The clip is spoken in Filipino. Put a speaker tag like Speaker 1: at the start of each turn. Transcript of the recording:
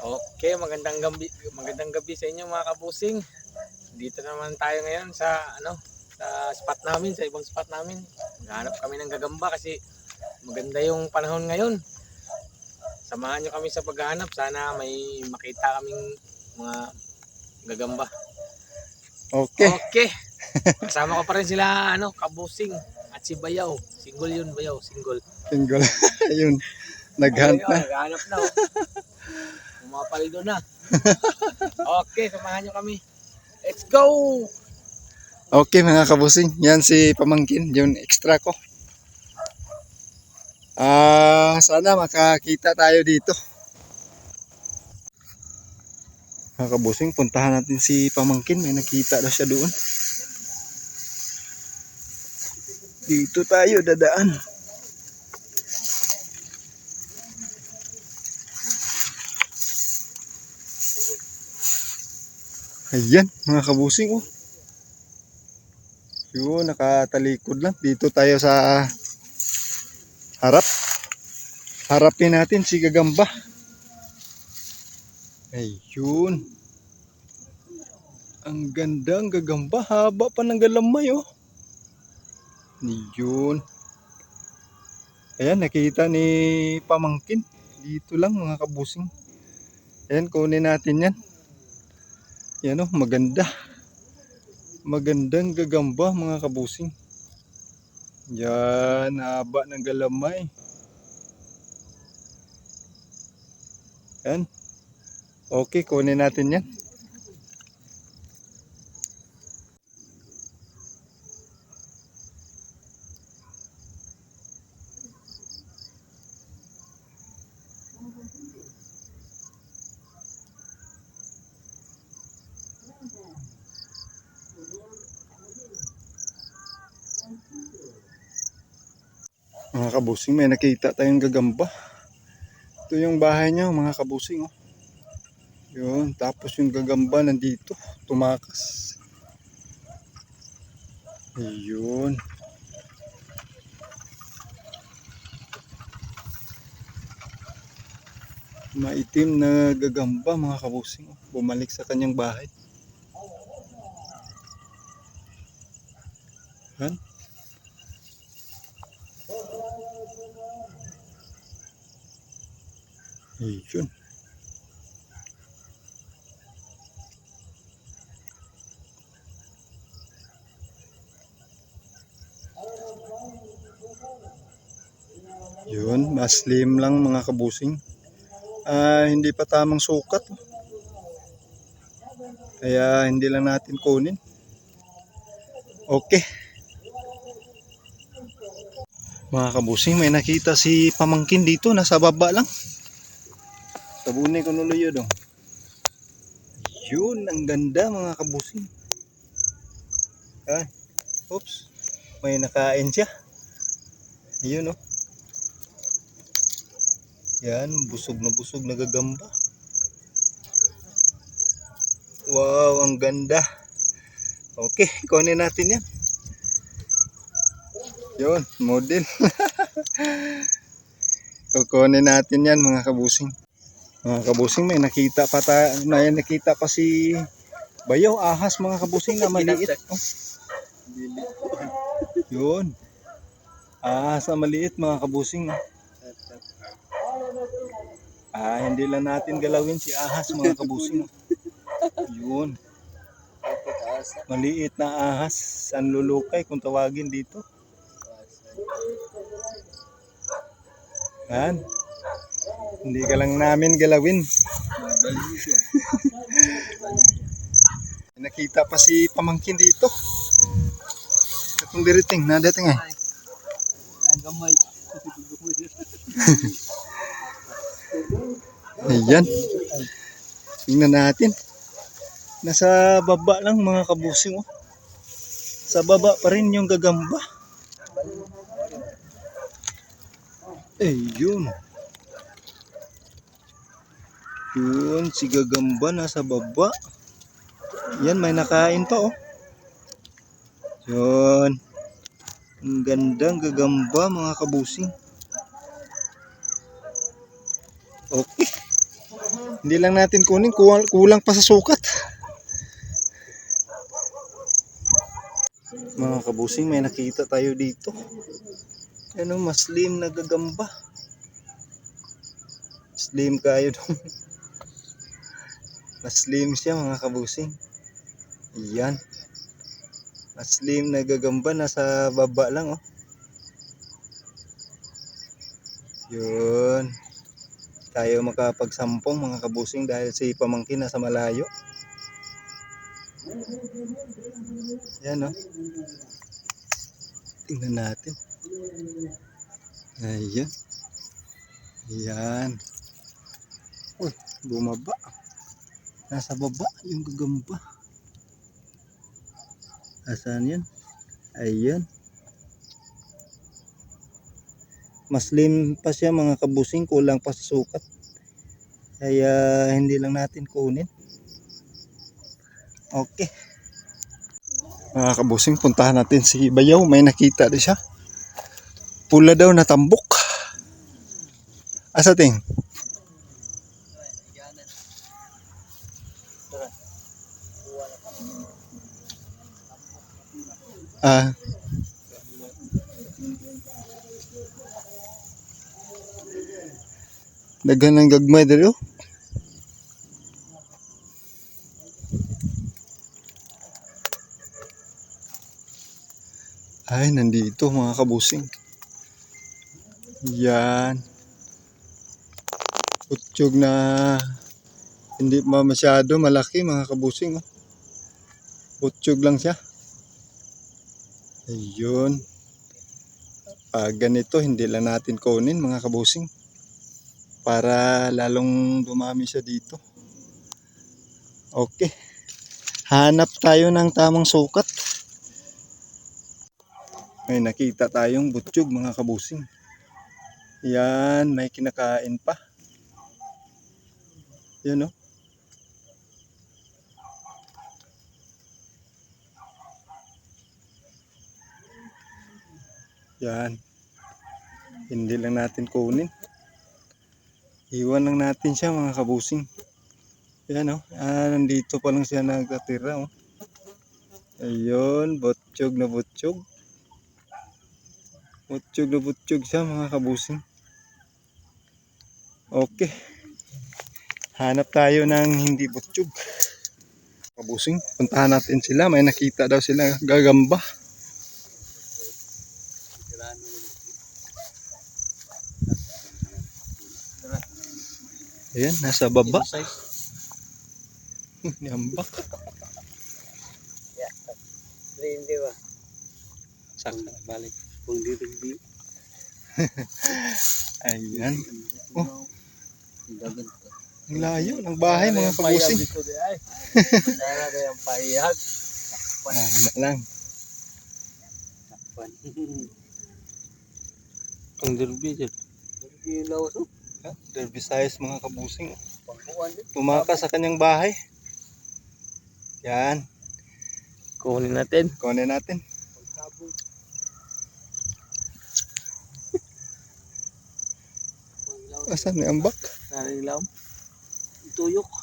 Speaker 1: Okay, magandang gabi, magandang gabi sa inyo mga kabusing. Dito naman tayo ngayon sa ano, sa spot namin, sa ibang spot namin. Naghanap kami ng gagamba kasi maganda yung panahon ngayon. Samahan nyo kami sa paghahanap. Sana may makita kaming mga gagamba.
Speaker 2: Okay.
Speaker 1: Okay. Kasama ko pa rin sila ano, kabusing at si Bayaw. Single yun, Bayaw, single.
Speaker 2: Single. Ayun. Naghunt
Speaker 1: Ayun,
Speaker 2: na.
Speaker 1: Naghanap na. Oh. Umapaldo na. okay, samahan nyo kami. Let's go!
Speaker 2: Okay mga kabusing. Yan si Pamangkin. Yung extra ko. Ah, sana makakita tayo dito. Mga kabusing, puntahan natin si Pamangkin. May nakita na siya doon. Dito tayo dadaan. Ayan, mga kabusing oh. Yun, nakatalikod lang. Dito tayo sa harap. Harapin natin si Gagamba. Ayun. Ang ganda ang Gagamba. Haba pa ng galamay oh. Yun. Ayan, nakita ni Pamangkin. Dito lang mga kabusing. Ayan, kunin natin yan. Yan oh, maganda. Magandang gagamba mga kabusing. Yan, haba ng galamay. Yan. Okay, kunin natin yan. Mga kabusing, may nakita tayong gagamba. Ito yung bahay niya, mga kabusing. Oh. Yun, tapos yung gagamba nandito, tumakas. Ayun. Maitim na gagamba mga kabusing. oh. Bumalik sa kanyang bahay. Yan. Ayun. Yun, mas slim lang mga kabusing. Ah, hindi pa tamang sukat. Kaya hindi lang natin kunin. Okay. Mga kabusing, may nakita si pamangkin dito, nasa baba lang. Tabunin ko nulo yun. oh. Yun, ang ganda mga kabusing. Ah, oops. May nakain siya. Ayun oh. Yan, busog na busog na gagamba. Wow, ang ganda. Okay, kunin natin yan. Yun, model. Kukunin natin yan mga kabusing. Mga kabusing may nakita pa ta, may nakita pa si Bayaw ahas mga kabusing na maliit. Oh. Yun. Ahas na maliit mga kabusing. Ah, hindi lang natin galawin si ahas mga kabusing. Yun. Maliit na ahas. San lulukay kung tawagin dito. Yan. Hindi ka lang namin galawin. Nakita pa si pamangkin dito. Itong biriting, nadating eh.
Speaker 1: Gamay.
Speaker 2: Ayan. Tingnan natin. Nasa baba lang mga kabusing oh. Sa baba pa rin yung gagamba. Eh, yun. Si gagamba nasa baba. Yan, may nakain pa oh. Yun. Ang gandang gagamba mga kabusing. Okay. Hindi lang natin kunin, kulang, pa sa sukat. Mga kabusing, may nakita tayo dito. Ano, maslim na gagamba. Slim kayo dong. Maslim siya mga kabusing. Yan. Maslim na gagamba, nasa baba lang oh. Yun. Tayo makapagsampong mga kabusing dahil si pamangkin nasa malayo. Yan oh. Tingnan natin. Ayan. Yan. Uy, bumaba. Nasa baba yung gagamba. Asan yan? Ayan. Mas slim pa siya mga kabusing, kulang pa sa sukat. Kaya hindi lang natin kunin. Okay. Mga kabusing, puntahan natin si Bayaw. May nakita din siya. Pula daw na tambok. Asa ting? Ah. Daghan ng gagmay dali oh. Ay, nandito mga kabusing. Yan. Utsog na hindi ma masyado malaki mga kabusing. Oh. Utsog lang siya. Ayun. Pag ganito, hindi lang natin kunin mga kabusing. Para lalong dumami siya dito. Okay. Hanap tayo ng tamang sukat. May nakita tayong butsyog mga kabusing. Yan, may kinakain pa. Yan oh. Yan. Hindi lang natin kunin. Iwan lang natin siya mga kabusing. Yan oh. Ah, nandito pa lang siya nagtatira oh. Ayun, butsyog na butsyog. Butsyog na butsyog siya mga kabusing. Okay. Hanap tayo ng hindi butsyog. Kabusing, puntahan natin sila. May nakita daw sila gagamba. Ayan, nasa baba. Yambak.
Speaker 1: Hindi ba?
Speaker 3: Saksa balik. Kung di rin
Speaker 2: Ayan. Oh. Ang layo ng bahay mga kabusing.
Speaker 1: Di. Sana ba yung pahiyag?
Speaker 2: Ah, lang.
Speaker 3: Ang derby dyan. Derby lawas oh.
Speaker 2: Derby size mga kabusing. Tumakas sa kanyang bahay. Yan.
Speaker 1: Kunin natin.
Speaker 2: Kunin natin. Asan may ambak?
Speaker 1: Narilaw.
Speaker 3: Tuyok.